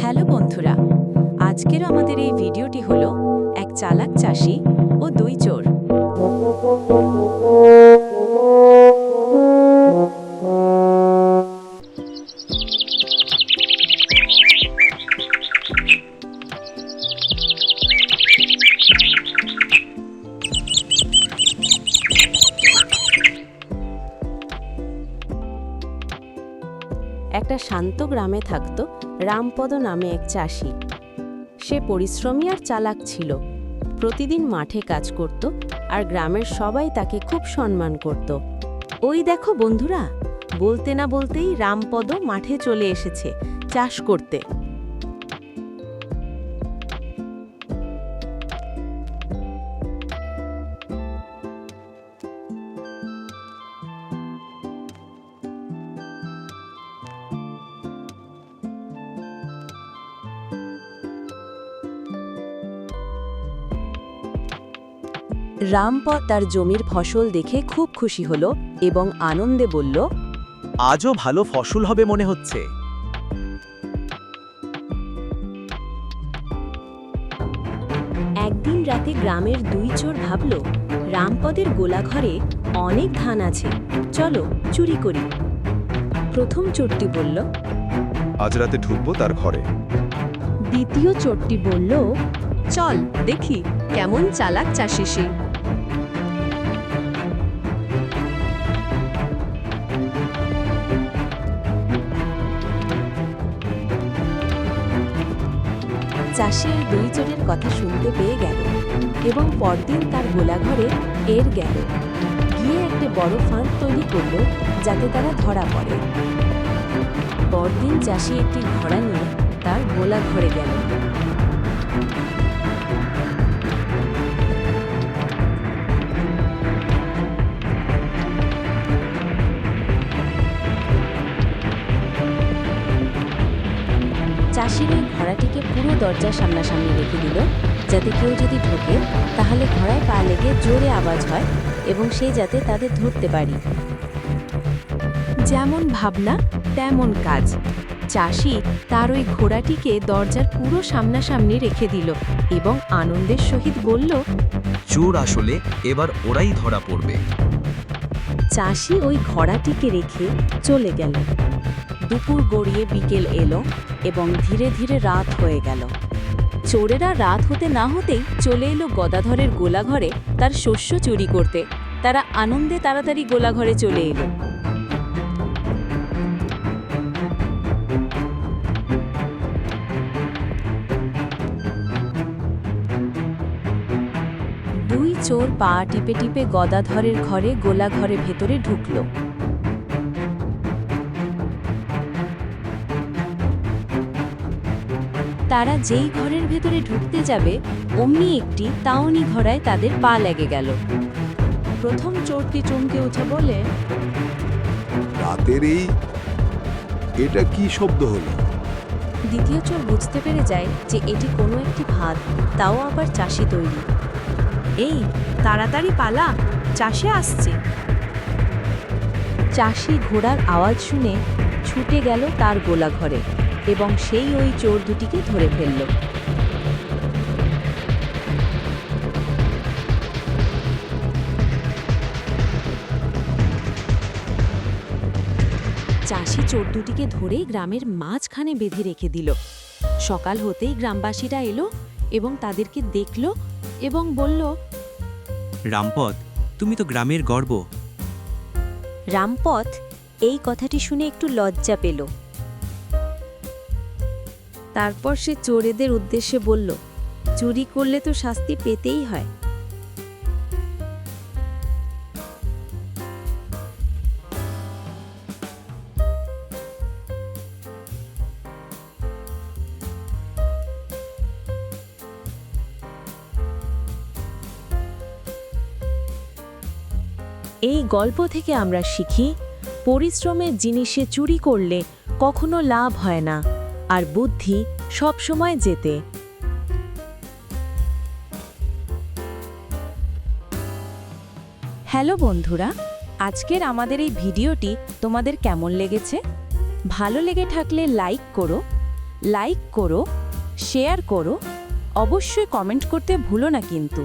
Hello বন্ধুরা আজকের আমাদের এই ভিডিওটি হলো এক চালাক চাষি ও দুই চোর। একটা শান্ত গ্রামে থাকত রামপদ নামে এক চাষি। সে পরিশ্রমী আর চালাক ছিল। প্রতিদিন মাঠে কাজ করত আর গ্রামের সবাই তাকে খুব সম্মান করত। ওই দেখো বন্ধুরা, বলতে না বলতেই রামপদ মাঠে চলে এসেছে চাষ করতে। রামপদ তার জমির ফসল দেখে খুব খুশি হল এবং আনন্দে বলল আজও ভালো ফসল হবে মনে হচ্ছে। একদিন রাতে গ্রামের দুই চোর ভাবল রামপদের গোলাঘরে অনেক ধান আছে চলো চুরি করি। প্রথম চোরটি বলল আজ রাতে ঢুকবো তার ঘরে। দ্বিতীয় চোরটি বলল চল দেখি কেমন চালাক চাষি সে। চাষি আর দুই চোরের কথা শুনতে পেয়ে গেল এবং পরদিন তার গোলাঘরে এর গেল। গিয়ে একটি বড় ফাঁদ তৈরি করল যাতে তারা ধরা পড়ে। পরদিন চাষি একটি ঘোড়া নিয়ে তার গোলাঘরে গেল। চাষির ওই ঘোড়াটিকে পুরো দরজার সামনাসামনি রেখে দিল যাতে কেউ যদি ঢোকে তাহলে ঘোড়ায় পা লেগে জোরে আওয়াজ হয় এবং সে যাতে তাদের ধরতে পারি। যেমন ভাবনা তেমন কাজ। চাষি তার ওই ঘোড়াটিকে দরজার পুরো সামনাসামনি রেখে দিল এবং আনন্দের সহিত বলল চোর আসলে এবার ওরাই ধরা পড়বে। চাষি ওই ঘোড়াটিকে রেখে চলে গেল। দুপুর গড়িয়ে বিকেল এলো। এবং ধীরে ধীরে রাত হয়ে গেল। চোরেরা রাত হতে না হতেই চলে এলো গদাধরের গোলাঘরে তার শস্য চুরি করতে। তারা আনন্দে তাড়াতাড়ি গোলাঘরে চলে এলো। দুই চোর পা টিপে টিপে গদাধরের ঘরে গোলাঘরে ভেতরে ঢুকলো। তারা যেই ঘরের ভেতরে ঢুকতে যাবে অমনি একটি তাওনি ঘোড়ায় তাদের পা লেগে গেল। প্রথম চোরটি চমকে উঠে বলে রাতের এই এটা কি শব্দ হলো? দ্বিতীয় চোর বুঝতে পেরে যায় যে এটি কোনো একটি ভাত তাও আবার চাষি তৈরি। এই তাড়াতাড়ি পালা চাষে আসছে। চাষি ঘোড়ার আওয়াজ শুনে ছুটে গেল তার গোলা ঘরে এবং সেই ওই চোর দুটিকে ধরে ফেলল। চাষি চোর দুটিকে ধরে গ্রামের মাঝখানে বেঁধে রেখে দিল। সকাল হতেই গ্রামবাসীরা এলো এবং তাদেরকে দেখল এবং বলল রামপদ তুমি তো গ্রামের গর্ব। রামপথ এই কথাটি শুনে একটু লজ্জা পেল। তারপর সে চোরেদের উদ্দেশ্যে বলল, চুরি করলে তো শাস্তি পেতেই হয়। এই গল্প থেকে আমরা শিখি, পরিশ্রমের জিনিসে চুরি করলে কখনো লাভ হয় না। আর বুদ্ধি সবসময় যেতে হ্যালো বন্ধুরা, আজকের আমাদের এই ভিডিওটি তোমাদের কেমন লেগেছে? ভালো লেগে থাকলে লাইক করো লাইক করো, শেয়ার করো, অবশ্যই কমেন্ট করতে ভুলো না কিন্তু।